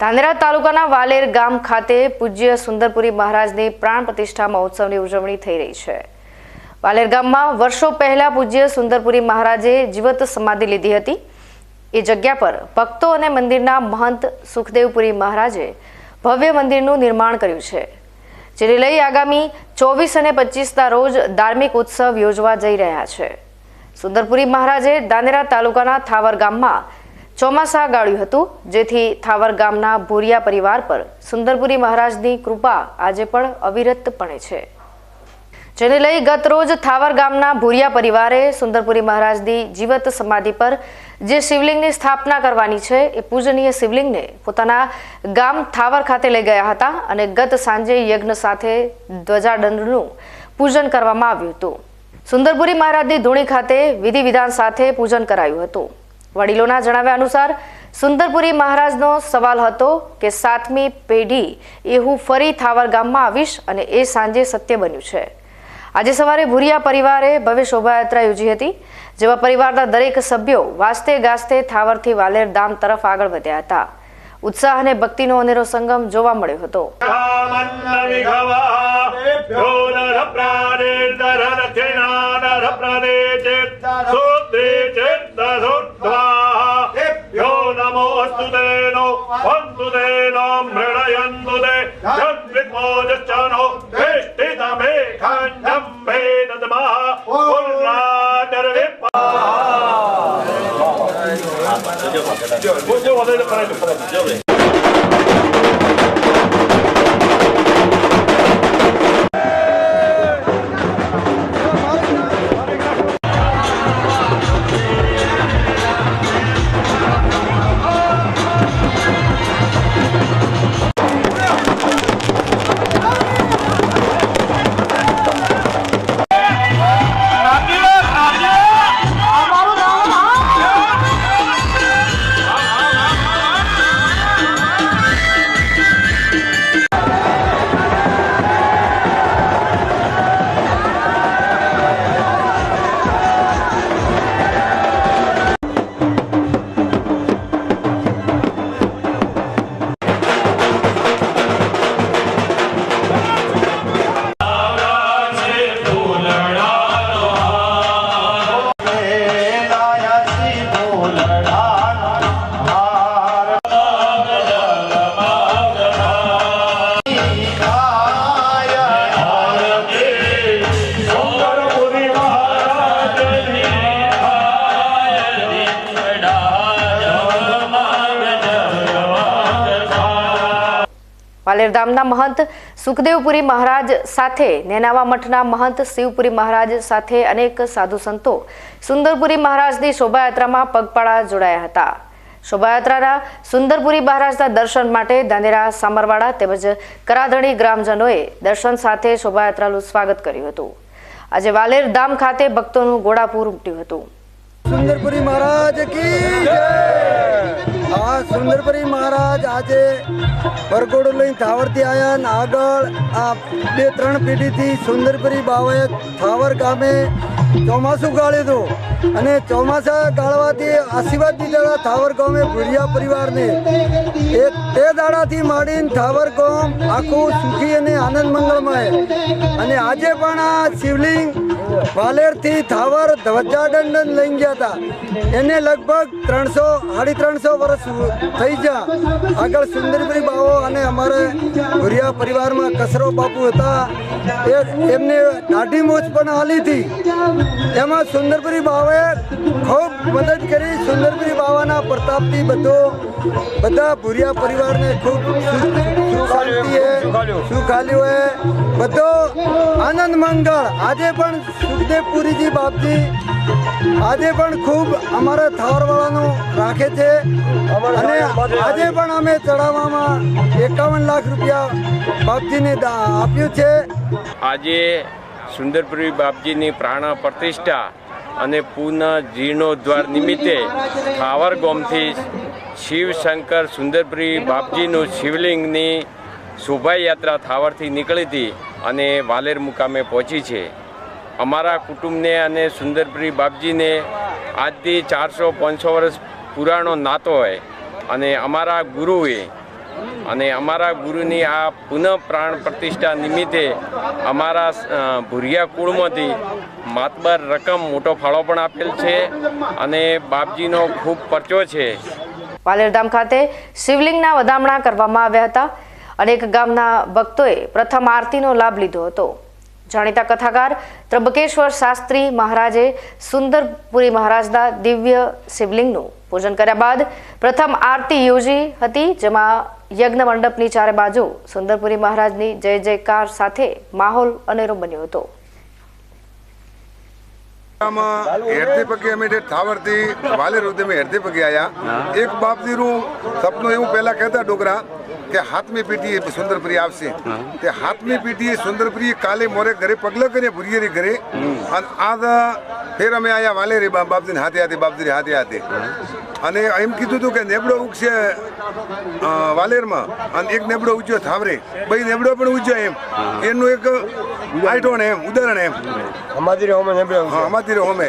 ધાનેરા તાલુકાના વાલેર ગામ ખાતે પૂજ્ય સુંદરપુરી મહારાજની પ્રાણ પ્રતિષ્ઠા મહોત્સવની ઉજવણી થઈ રહી છે. વાલેર ગામમાં વર્ષો પહેલા પૂજ્ય સુંદરપુરી મહારાજે જીવત સમાધિ લીધી હતી. એ જગ્યા પર ભક્તો અને મંદિરના મહંત સુખદેવપુરી મહારાજે ભવ્ય મંદિરનું નિર્માણ કર્યું છે, જેને લઈ આગામી ચોવીસ અને પચીસના રોજ ધાર્મિક ઉત્સવ યોજવા જઈ રહ્યા છે. સુંદરપુરી મહારાજે દાનેરા તાલુકાના થાવર ગામમાં ચોમાસા ગાળ્યું હતું, જેથી થાવર ગામના ભૂરિયા પરિવાર પર સુંદરપુરી મહારાજની કૃપા આજે પણ અવિરતપણે છે. જેને લઈ ગત રોજ થાવર ગામના ભૂરિયા પરિવારે સુંદરપુરી મહારાજની જીવત સમાધિ પર જે શિવલિંગની સ્થાપના કરવાની છે, એ પૂજનીય શિવલિંગને પોતાના ગામ થાવર ખાતે લઈ ગયા હતા અને ગત સાંજે યજ્ઞ સાથે ધ્વજાદંડનું પૂજન કરવામાં આવ્યું હતું. સુંદરપુરી મહારાજની ધૂણી ખાતે વિધિ વિધાન સાથે પૂજન કરાયું હતું. વડીલોના જણાવ્યા અનુસાર, સુંદરપુરી મહારાજનો સવાલ હતો કે સાતમી પેઢી એ હું ફરી થાવર ગામમાં આવીશ અને એ સાંજે સત્ય બન્યું છે. આજે સવારે ભુરિયા પરિવારે ભવ્ય શોભાયાત્રા યોજી હતી, જેમાં પરિવારના દરેક સભ્યો વાસ્તે ગાસ્તે થાવરથી વાલેર ધામ તરફ આગળ વધ્યા હતા. ઉત્સાહ અને ભક્તિનો અનેરો સંગમ જોવા મળ્યો હતો ो. मृणयन्तु ते यद्विद्मोजश्चनो वेष्टितमे खण्डं वेददमः पुर्णादर्विप्पा વાલેરધામના મહંત સુખદેવપુરી મહારાજ સાથે, નેનાવા મઠના મહંત શિવપુરી મહારાજ સાથે અનેક સાધુ સંતો સુંદરપુરી મહારાજની શોભાયાત્રામાં પગપાળા જોડાયા હતા. શોભાયાત્રાના સુંદરપુરી મહારાજના દર્શન માટે ધાનેરા, સામરવાડા તેમજ કરાધણી ગ્રામજનોએ દર્શન સાથે શોભાયાત્રાનું સ્વાગત કર્યું હતું. આજે વાલેર ધામ ખાતે ભક્તોનું ગોળાપુર ઉમટ્યું હતું. સુંદરપુરી મહારાજ કી જય! સુંદરપુરી મહારાજ આજે વરઘોડો લઈને થાવરથી આવ્યા ને આગળ આ બે, ત્રણ પેઢીથી સુંદરપુરી બાવાએ થાવર ગામે ચોમાસું ગાળ્યું હતું. અને ચોમાસા ગાળવાથી આશીર્વાદ દીધા થાવર ગામે ભુરિયા પરિવારને એ તે દાડાથી માંડીને થાવર ગામ આખું સુખી અને આનંદ મંગળમય. અને આજે પણ આ શિવલિંગ વાલેરથી થાવર ધ્વજાદંડન લઈ ગયા હતા. એને લગભગ ત્રણસો, સાડી ત્રણસો વર્ષ થઈ ગયા. આગળ સુંદરપુરી બાવો અને અમારે ભુરિયા પરિવારમાં કસરો બાપુ હતા. એ એમને દાઢી મોજ પણ હાલી હતી. એમાં સુંદરપુરી બાવે ખૂબ મદદ કરી. સુંદરપુરી બાવાના પ્રતાપથી બધો, બધા ભુરિયા પરિવારને ખૂબ સુખ શાંતિ સુખ આલ્યું હે. બધો આનંદ મંગળ. આજે પણ સુખદેવપુરીજી બાપજી, આજે પણ ખૂબ અમારા થાવરવાળાનું રાખે છે. અને આજે પણ અમે ચડાવવામાં એકાવન લાખ રૂપિયા બાપજીને આપ્યું છે. આજે સુંદરપુરી બાપજીની પ્રાણ પ્રતિષ્ઠા અને પુનઃ જીર્ણોદ્વાર નિમિત્તે ખાવર ગોમથી શિવશંકર સુંદરપુરી બાપજીનું શિવલિંગની શોભાયાત્રા થાવરથી નીકળી હતી અને વાલેર મુકામે પહોંચી છે. અમારા કુટુંબને અને સુંદરપ્રી બાપજીને આજથી ચારસો પાંચસો વર્ષ પુરાણો નાતો હોય અને અમારા ગુરુએ અને અમારા ગુરુની આ પુનઃ પ્રાણ પ્રતિષ્ઠા નિમિત્તે અમારા ભુરિયા કુળમાંથી માતબર રકમ મોટો ફાળો પણ આપેલ છે અને બાપજીનો ખૂબ પરચો છે. પાલેરધામ ખાતે શિવલિંગના વધામણા કરવામાં આવ્યા હતા અનેક ગામના ભક્તોએ પ્રથમ આરતીનો લાભ લીધો હતો. જાણીતા કથાકાર ત્રંબકેશ્વર શાસ્ત્રી મહારાજે સુંદરપુરી મહારાજના દિવ્ય શિવલિંગનું પૂજન કર્યા બાદ પ્રથમ આરતી યોજી હતી જેમાં યજ્ઞ મંડપની ચારે બાજુ સુંદરપુરી મહારાજની જય જયકાર સાથે માહોલ અનેરો બન્યો હતો. હેરતી પગે અમે થાવરથી વાલેર સુધી અમે હેરતી પગે આયા. એક બાપજીનું સપનું એવું પહેલા કહેતા ડોગરા કે હાથમી પીટી સુંદરપુરી આવશે. તે હાથમી પેટીએ સુંદરપુરી કાલે મોરે ઘરે પગલા કરીએ ભુરિયેરી ઘરે અને આ ફેર અમે આયા વાલેરી બાપજીને હાથે હાથે બાપજી હાથે હાથે. અને એમ કીધું હતું કે નેબડો ઉગશે વાલેરમાં અને એક નેબડો ઉજ્યો થાવરે. ભાઈ નેબડો પણ ઉજ્યો એમ. એનું એક આઈટોન એમ ઉદાહરણ એમ. અમારી હોમે નેબડે અમારી હોમે.